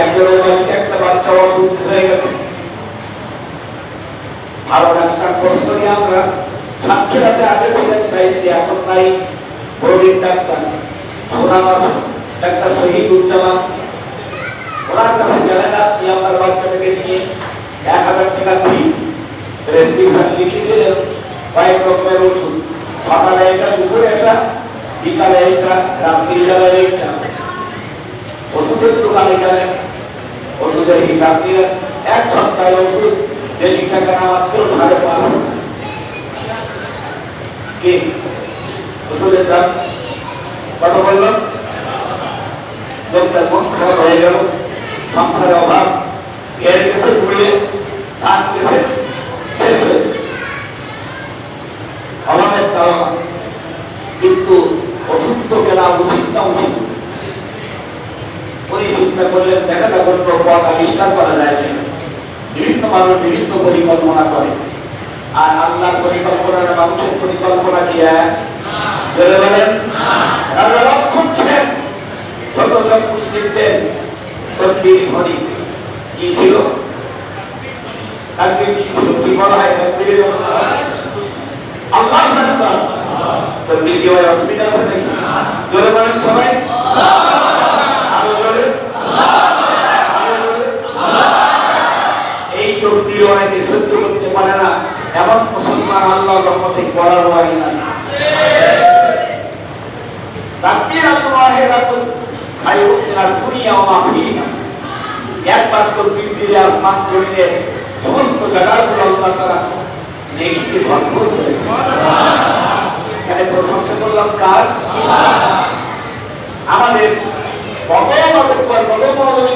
একজনের বাড়িতে একটা বাচ্চা অসুস্থ হয়ে গেছে। ভালো ডাক্তার খোঁজ করি আমরা সাতক্ষীরাতে আগে ছিলেন দায়িত্বে এখন নাই বড়ির ডাক্তার সোনাম আছে, ডাক্তার শহীদ উজ্জামান ওনার কাছে গেলেন আপনি আপনার বাচ্চাটাকে নিয়ে, এক হাজার টাকা ফি প্রেসক্রিপশন লিখে দিলেন, কয়েক রকমের ওষুধ। সকালে একটা, দুপুরে একটা, বিকালে একটা রাত্রি বেলায় একটা। ওষুধের দোকানে গেলেন ওষুধের হিসাব দিলেন এক সপ্তাহে ওষুধ বেশি টাকা মাত্র সাড়ে পাঁচ ওষুধের দাম কত বললাম লোকটার মন খারাপ হয়ে গেল। সংসারের অভাব। এর গেছে ঘুরিয়ে হয়ে গেছে। অভাবের কারণ কিন্তু তো কেনা উচিত না উচিত। উনি চিন্তা করলেন, দেখা যাবে পথ আবিষ্কার করা যায় বিভিন্ন মানুষ বিভিন্ন পরিকল্পনা করে। আর আল্লাহর পরিকল্পনার মানুষের পরিকল্পনা কি বলে বলেন অসুবিধা আছে নাকি? সবাই আরও জোরে আরও জোরে এই তকবীর অনেকে সহ্য করতে পারে না এমন মুসলমান আল্লাহ রহমতে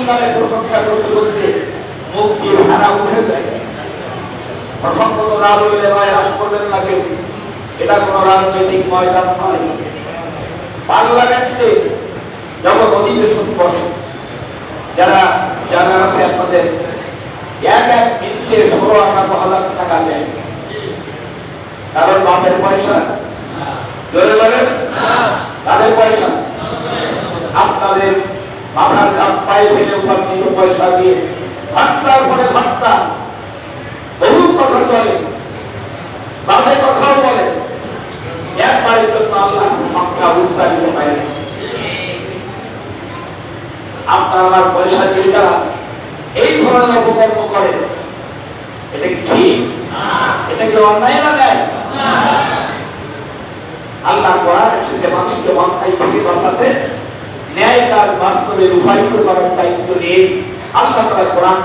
এখানে প্রশংসা আমাদের করতে করতে মুখ দিয়ে উঠে যায়। প্রসঙ্গ তো না বললে ভাই, রাগ করবেন না কেউ। এটা কোন রাজনৈতিক ময়দান নয়। পার্লামেন্টে যখন অধিবেশন বসে যারা যারা আছে আপনাদের, এক এক মিনিটে ষোলো আঠারো হাজার টাকা দেয়। কারণ বাপের পয়সা? জোরে বলেন? তাদের পয়সা? আপনাদের মাথার ঘাম পায়ে ফেলে উপার্জিত পয়সা দিয়ে ভাট্টার পরে বহু কথা চলে। বাপের কথাও বলে একবারের জন্য আল্লাহ উচ্চারিত হয় না। আপনার আমার পয়সা দিয়ে যারা এই ধরনের অপকর্ম করে এটা কি? এটা কি অন্যায় না দেয় আল্লাহ কোরআন এসেছে, মানুষকে অন্যায় থেকে বাঁচাতে ন্যায় কাজ বাস্তবে রূপায়িত করার দায়িত্ব নিয়ে আল্লাহ তারা কোরআন